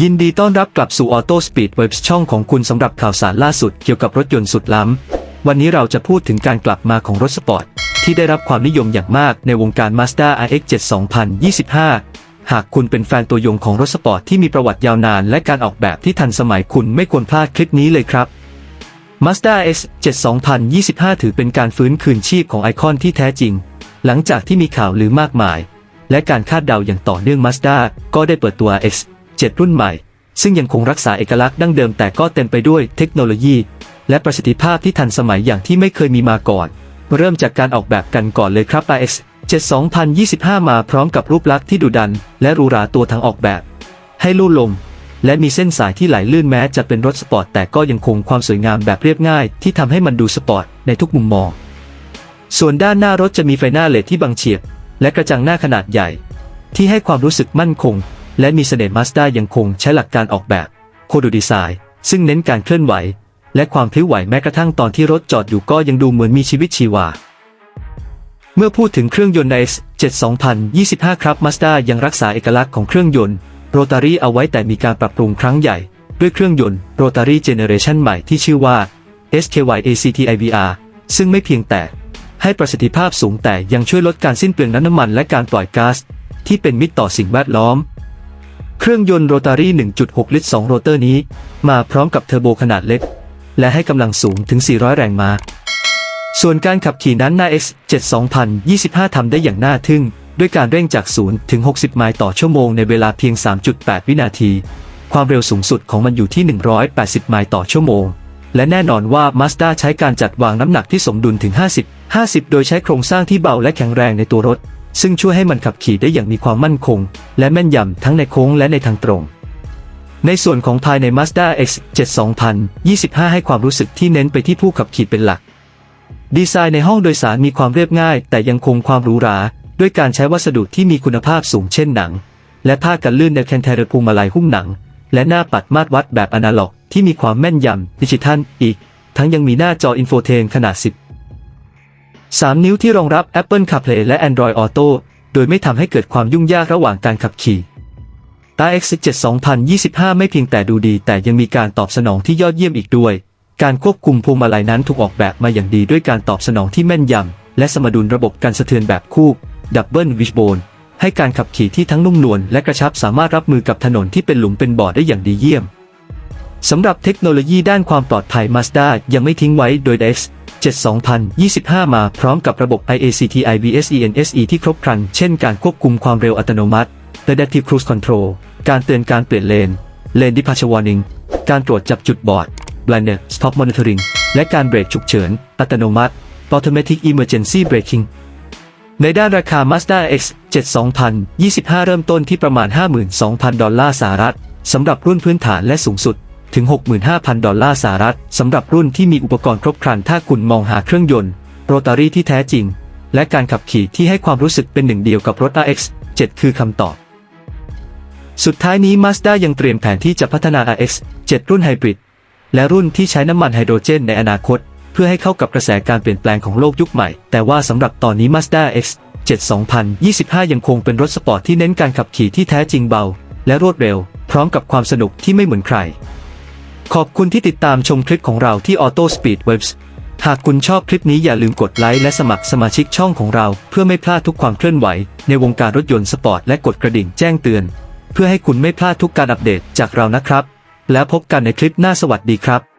ยินดีต้อนรับกลับสู่ Auto Speed Web ช่องของคุณสำหรับข่าวสารล่าสุดเกี่ยวกับรถยนต์สุดล้ำ วันนี้เราจะพูดถึงการกลับมาของรถสปอร์ต ที่ได้รับความนิยมอย่างมากในวงการ Mazda RX-7 2025 หากคุณเป็นแฟนตัวยงของรถสปอร์ตที่มีประวัติยาวนานและการออกแบบที่ทันสมัยคุณไม่ควรพลาดคลิปนี้เลยครับ Mazda S7 2025 ถือเป็นการฟื้นคืนชีพของไอคอนที่แท้จริง หลังจากที่มีข่าวลือมากมาย และการคาดเดาอย่างต่อเนื่อง Mazda ก็ได้เปิดตัว 7 รุ่นใหม่ ซึ่งยังคงรักษาเอกลักษณ์ดั้งเดิมแต่ก็เต็มไปด้วยเทคโนโลยี และประสิทธิภาพที่ทันสมัยอย่างที่ไม่เคยมีมาก่อน เริ่มจากการออกแบบกันก่อนเลยครับ RX 7 2025 มาพร้อมกับรูปลักษณ์ที่ดุดัน และรูราตัวทางออกแบบ ให้ลู่ลม และมีเส้นสายที่ไหลลื่นแม้จะเป็นรถสปอร์ตแต่ก็ยังคงความสวยงามแบบเรียบง่าย ที่ทำให้มันดูสปอร์ตในทุกมุมมอง ส่วนด้านหน้ารถจะมีไฟหน้าเลดที่บังเฉียบและกระจังหน้าขนาดใหญ่ ที่ให้ความรู้สึกมั่นคง และมีเสน่ห์มาสด้ายังคงใช้หลักการออกแบบโคดูดีไซน์ซึ่งเน้นการเคลื่อนไหว และความพลิ้วไหวแม้กระทั่งตอนที่รถจอดอยู่ก็ยังดูเหมือนมีชีวิตชีวา เมื่อพูดถึงเครื่องยนต์ใน S7 2025 ครับ Mazda ยังรักษาเอกลักษณ์ของเครื่องยนต์โรตารี่เอาไว้แต่มีการปรับปรุงครั้งใหญ่ ด้วยเครื่องยนต์โรตารี่เจเนเรชันใหม่ที่ชื่อว่า SKY ACTIVR ซึ่งไม่เพียงแต่ ให้ประสิทธิภาพสูงแต่ยังช่วยลดการสิ้นเปลืองน้ำมันและการปล่อยก๊าซที่เป็นมิตรต่อสิ่งแวดล้อม เครื่องยนต์โรตารี่ 1.6 ลิตร 2 โรเตอร์นี้ มาพร้อมกับเทอร์โบขนาดเล็ก และให้กำลังสูงถึง 400 แรงม้า ส่วนการขับขี่นั้นนา X7 2025 ทำได้อย่างน่าทึ่ง ด้วยการเร่งจาก 0 ถึง 60 ไมล์ต่อชั่วโมงในเวลาเพียง 3.8 วินาที ความเร็วสูงสุดของมันอยู่ที่ 180 ไมล์ต่อชั่วโมง และแน่นอนว่า Mazda ใช้การจัดวางน้ำหนักที่สมดุลถึง 50 50 โดยใช้โครงสร้างที่เบาและแข็งแรงในตัวรถ ซึ่งช่วยให้มันขับขี่ได้อย่างมีความมั่นคง และแม่นยำทั้งในโค้งและในทางตรง ในส่วนของภายใน Mazda X7 2025 ให้ความรู้สึกที่เน้นไปที่ผู้ขับขี่เป็นหลัก ดีไซน์ในห้องโดยสารมีความเรียบง่าย แต่ยังคงความหรูหรา ด้วยการใช้วัสดุที่มีคุณภาพสูงเช่นหนัง และผ้ากันลื่นในแคนเทอร์พูมาลัยหุ้มหนัง และหน้าปัดมาตรวัดแบบอนาล็อก ที่มีความแม่นยำดิจิทัลอีก ทั้งยังมีหน้าจออินโฟเทนขนาด 10 3 นิ้วที่รองรับ Apple CarPlay และ Android Auto โดยไม่ทำให้เกิดความยุ่งยากระหว่างการขับขี่ตา X7 2025 ไม่เพียงแต่ดูดี แต่ยังมีการตอบสนองที่ยอดเยี่ยมอีกด้วย การควบคุมพวงมาลัยนั้นถูกออกแบบมาอย่างดีด้วยการตอบสนองที่แม่นยำและสมดุลระบบการสะเทือนแบบคู่ดับเบิลวิชโบนให้การขับขี่ที่ทั้งนุ่มนวลและกระชับสามารถรับมือกับถนนที่เป็นหลุมเป็นบ่อได้อย่างดีเยี่ยมสำหรับเทคโนโลยีด้านความปลอดภัย Mazda ยังไม่ทิ้งไว้โดย X 7 2025 มาพร้อมกับระบบ IACT IBS ENSE ที่ครบครัน เช่นการควบคุมความเร็วอัตโนมัติ Adaptive Cruise Control การเตือนการเปลี่ยนเลน Lane Departure Warning การตรวจจับจุดบอด Blind Stop Monitoring และการเบรกฉุกเฉิน อัตโนมัติ Automatic Emergency Braking ในด้านราคา Mazda X7 2025 เริ่มต้นที่ประมาณ 52,000 ดอลลาร์สหรัฐสำหรับรุ่นพื้นฐานและสูงสุด ถึง 65,000 ดอลลาร์สหรัฐสำหรับรุ่นที่มีอุปกรณ์ครบครันถ้าคุณมองหาเครื่องยนต์ โรตารี่ที่แท้จริง และการขับขี่ที่ให้ความรู้สึกเป็นหนึ่งเดียวกับรถ RX 7 คือคำตอบ สุดท้ายนี้ Mazda ยังเตรียมแผนที่จะพัฒนา RX 7 รุ่นไฮบริดและรุ่นที่ใช้น้ำมันไฮโดรเจนในอนาคต เพื่อให้เข้ากับกระแสการเปลี่ยนแปลงของโลกยุคใหม่ แต่ว่าสำหรับตอนนี้ Mazda X 7 2025 ยังคงเป็นรถสปอร์ตที่เน้นการขับขี่ที่แท้จริงเบา และรวดเร็ว พร้อมกับความสนุกที่ไม่เหมือนใคร ขอบคุณที่ติดตามชมคลิปของเราที่ Auto Speed Webs หากคุณชอบคลิปนี้อย่าลืมกดไลค์และสมัครสมาชิกช่องของเรา เพื่อไม่พลาดทุกความเคลื่อนไหว ในวงการรถยนต์สปอร์ตและกดกระดิ่งแจ้งเตือน เพื่อให้คุณไม่พลาดทุกการอัปเดตจากเรานะครับ แล้วพบกันในคลิปหน้าสวัสดีครับ